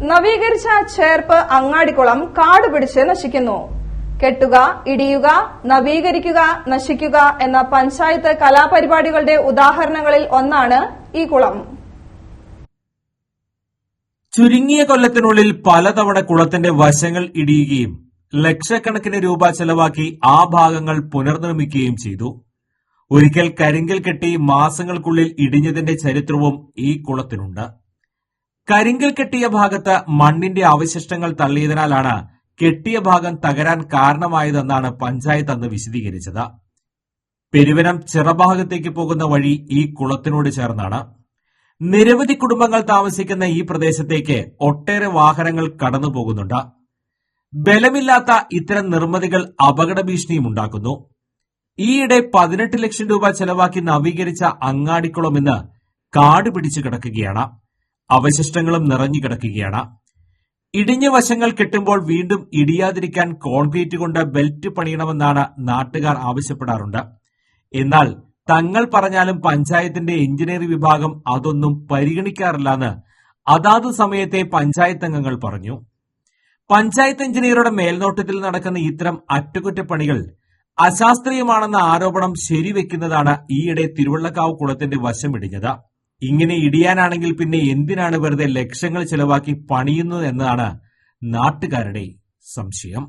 നവീകരിച്ച ചേർപ്പ് അങ്ങാടിക്കുളം കാടുപിടിച്ച് നശിക്കുന്നു. കെട്ടുക ഇടിയുക നവീകരിക്കുക നശിക്കുക എന്ന പഞ്ചായത്ത് കലാപരിപാടികളുടെ ഉദാഹരണങ്ങളിൽ ഒന്നാണ് ഈ കുളം. ചുരുങ്ങിയ കൊല്ലത്തിനുള്ളിൽ പലതവണ കുളത്തിന്റെ വശങ്ങൾ ഇടിയുകയും ലക്ഷക്കണക്കിന് രൂപ ചെലവാക്കി ആ ഭാഗങ്ങൾ പുനർനിർമ്മിക്കുകയും ചെയ്തു. ഒരിക്കൽ കരിങ്കൽ കെട്ടി മാസങ്ങൾക്കുള്ളിൽ ഇടിഞ്ഞതിന്റെ ചരിത്രവും ഈ കുളത്തിനുണ്ട്. കരിങ്കൽ കെട്ടിയ ഭാഗത്ത് മണ്ണിന്റെ അവശിഷ്ടങ്ങൾ തള്ളിയതിനാലാണ് കെട്ടിയ ഭാഗം തകരാൻ കാരണമായതെന്നാണ് പഞ്ചായത്ത് അന്ന് വിശദീകരിച്ചത്. പെരുവനം ചിറഭാഗത്തേക്ക് പോകുന്ന വഴി ഈ കുളത്തിനോട് ചേർന്നാണ്. നിരവധി കുടുംബങ്ങൾ താമസിക്കുന്ന ഈ പ്രദേശത്തേക്ക് ഒട്ടേറെ വാഹനങ്ങൾ കടന്നു പോകുന്നുണ്ട്. ബലമില്ലാത്ത ഇത്തരം നിർമ്മിതികൾ അപകട ഭീഷണിയും ഉണ്ടാക്കുന്നു. ഈയിടെ പതിനെട്ട് ലക്ഷം രൂപ ചെലവാക്കി നവീകരിച്ച അങ്ങാടിക്കുളം ഇന്ന് കാട് പിടിച്ചു കിടക്കുകയാണ്. അവശിഷ്ടങ്ങളും നിറഞ്ഞുകിടക്കുകയാണ് ഇടിഞ്ഞ വശങ്ങൾ കെട്ടുമ്പോൾ വീണ്ടും ഇടിയാതിരിക്കാൻ കോൺക്രീറ്റ് കൊണ്ട് ബെൽറ്റ് പണിയണമെന്നാണ് നാട്ടുകാർ ആവശ്യപ്പെടാറുണ്ട്. എന്നാൽ തങ്ങൾ പറഞ്ഞാലും പഞ്ചായത്തിന്റെ എഞ്ചിനീയറിംഗ് വിഭാഗം അതൊന്നും പരിഗണിക്കാറില്ലെന്ന് അതാത് സമയത്തെ പഞ്ചായത്ത് അംഗങ്ങൾ പറഞ്ഞു. പഞ്ചായത്ത് എഞ്ചിനീയറുടെ മേൽനോട്ടത്തിൽ നടക്കുന്ന ഇത്തരം അറ്റകുറ്റപ്പണികൾ അശാസ്ത്രീയമാണെന്ന ആരോപണം ശരിവെക്കുന്നതാണ് ഈയിടെ തിരുവള്ളക്കാവ് കുളത്തിന്റെ വശം ഇടിഞ്ഞത്. ഇങ്ങനെ ഇടിയാനാണെങ്കിൽ പിന്നെ എന്തിനാണ് വെറുതെ ലക്ഷങ്ങൾ ചെലവാക്കി പണിയുന്നത് എന്നതാണ് നാട്ടുകാരുടെ സംശയം.